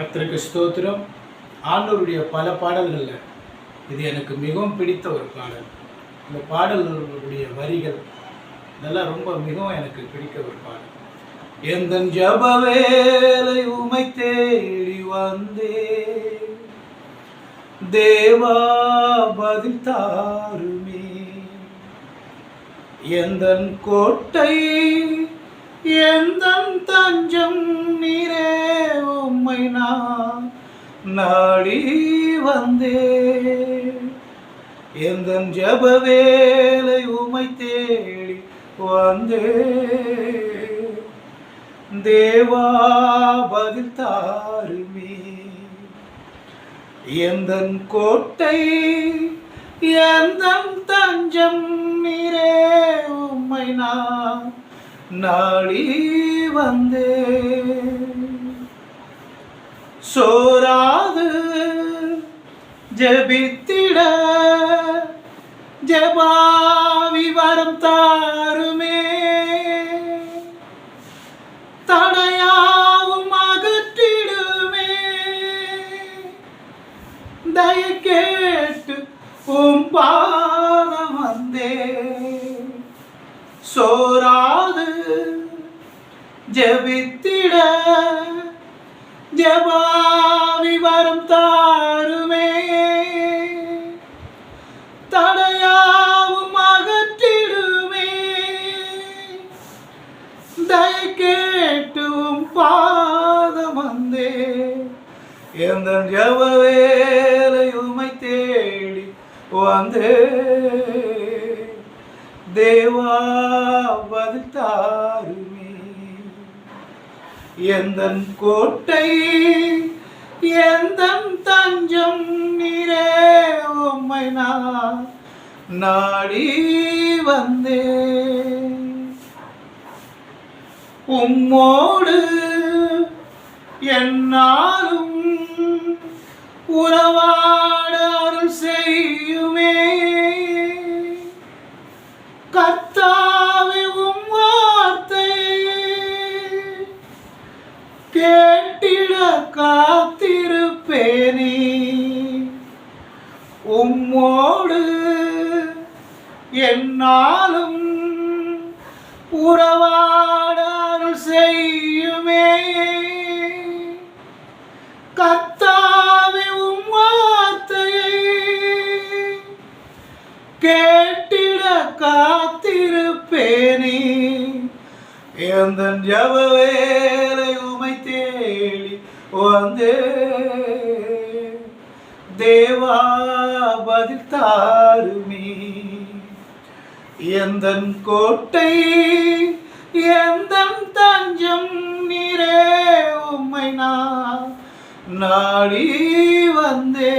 கர்த்தருக்கு ஸ்தோத்திரம். ஆண்டவருடைய பல பாடல்களில் இது எனக்கு மிகவும் பிடித்த ஒரு பாடல். இந்த பாடல்களுடைய வரிகள் இதெல்லாம் ரொம்ப மிகவும் எனக்கு பிடித்த ஒரு பாடல். எந்த ஜப வேலை உமை தேடி வந்தே தேவா பதில் தாருமே. எந்தன் கோட்டை எந்தன் தஞ்சம் நீரே. உம்மை நான் நாடி வந்தே எந்த ஜப வேலை உமை தேடி வந்தே தேவா பதில் தாருமே. எந்த கோட்டை எந்த தஞ்சம் நீரே உம்மை நான் நாடி வந்தே சோராது. ஜபித்திட. ஜபாவி வரம் தாருமே. தடையாவும் அகற்றிடுமே. தய கேட்டு உம் பாதம் வந்தே சோராது. ஜபித்திட. ஜபாவி வரம் தாருமே. தடையாவும் அகற்றிடுமே. தய கேட்டும் பாதம் வந்தே. எந்த ஜப வேலை உமை தேடி வந்தே. தேவா பதில் தாருமே. எந்தன் கோட்டை எந்தன் தஞ்சம் நீரே உம்மை நான் நாடி வந்தே உம்மோடு என்னாலும் உறவாட அருள் செய்யுமே. கேட்டிட காத்திருப்பேனே. உம்மோடு என்னாலும் உறவாட செய்யுமே. கத்தாவே உம் வார்த்தையை கேட்டிட காத்திருப்பேனே. எந்த ஜபவேல வந்தே தேவா பதில் தாருமே எந்தன் கோட்டை எந்தன் தஞ்சம் நீரே உம்மை நான் நாடி வந்தே